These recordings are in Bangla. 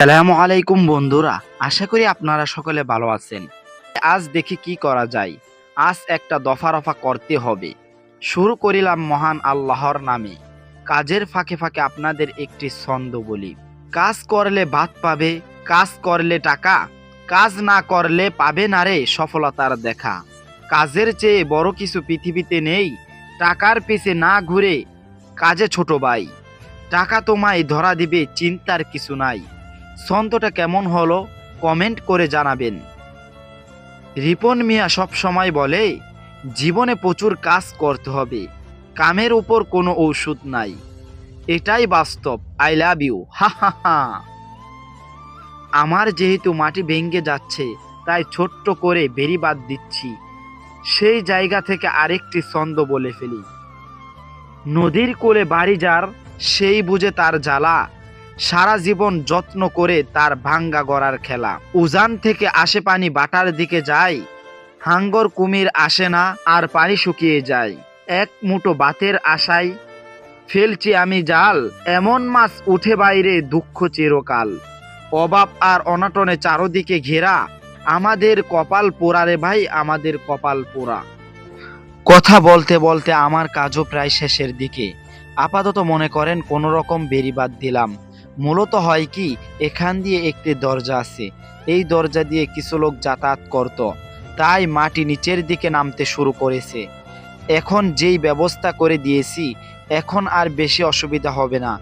সালামু আলাইকুম বন্ধুরা, আশা করি আপনারা সকলে ভালো আছেন। আজ দেখি কি করা যায়। আজ একটা দফা রফা করতে হবে। শুরু করিলাম মহান আল্লাহর নামে। কাজের ফাঁকে ফাঁকে আপনাদের একটি ছন্দ বলি। কাজ করলে ভাত পাবে, কাজ করলে টাকা, কাজ না করলে পাবে না রে সফলতার দেখা। কাজের চেয়ে বড় কিছু পৃথিবীতে নেই, টাকার পিছে না ঘুরে, কাজে ছোট ভাই। টাকা তোমায় ধরা দিবে, চিন্তার কিছু নাই। ছন্দটা কেমন হলো কমেন্ট করে জানাবেন। রিপন মিয়া সব সময় বলে, জীবনে প্রচুর কাজ করতে হবে। কামের উপর কোনো ঔষধ নাই। এটাই বাস্তব। আই লাভ ইউ হা হা হা। আমার যেহেতু মাটি ভেঙ্গে যাচ্ছে, তাই ছোট্ট করে বেরিবাদ দিচ্ছি। সেই জায়গা থেকে আরেকটি ছন্দ বলে ফেলি। নদীর কোলে বাড়ি যার, সেই বুঝে তার জ্বালা। সারা জীবন যত্ন করে তার ভাঙ্গা গড়ার খেলা। উজান থেকে আসে পানি বাটার দিকে যায়, হাঙ্গর কুমির আসে না, আর পানি শুকিয়ে যায়। এক মুঠো বাতের আশায় ফেলছি আমি জাল, এমন মাছ উঠে বাইরে দুঃখ চিরকাল। অভাব আর অনাটনে চারদিকে ঘেরা, আমাদের কপাল পোড়া রে ভাই, আমাদের কপাল পোড়া। কথা বলতে বলতে আমার কাজও প্রায় শেষের দিকে। আপাতত মনে করেন কোনো রকম বেরিবাদ দিলাম। মূলত হয় কি, এখান দিয়ে একটি দরজা আছে। এই দরজা দিয়ে কিছু লোক যাতায়াত করত। তাই মাটি নিচের দিকে নামতে শুরু করেছে। এখন যেই ব্যবস্থা করে দিয়েছি, এখন আর বেশি অসুবিধা হবে না।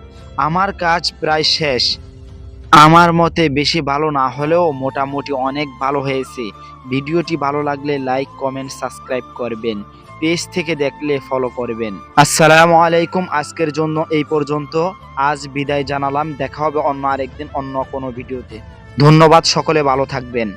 আমার কাজ প্রায় শেষ। আমার মতে বেশি ভালো না হলেও মোটামুটি অনেক ভালো হয়েছে। ভিডিওটি ভালো লাগলে লাইক, কমেন্ট, সাবস্ক্রাইব করবেন। পেজ থেকে দেখলে ফলো করবেন। আসসালামু আলাইকুম, আজকের জন্য এই পর্যন্ত। আজ বিদায় জানালাম। দেখা হবে অন্য আরেকদিন অন্য কোনো ভিডিওতে। ধন্যবাদ সকলে, ভালো থাকবেন।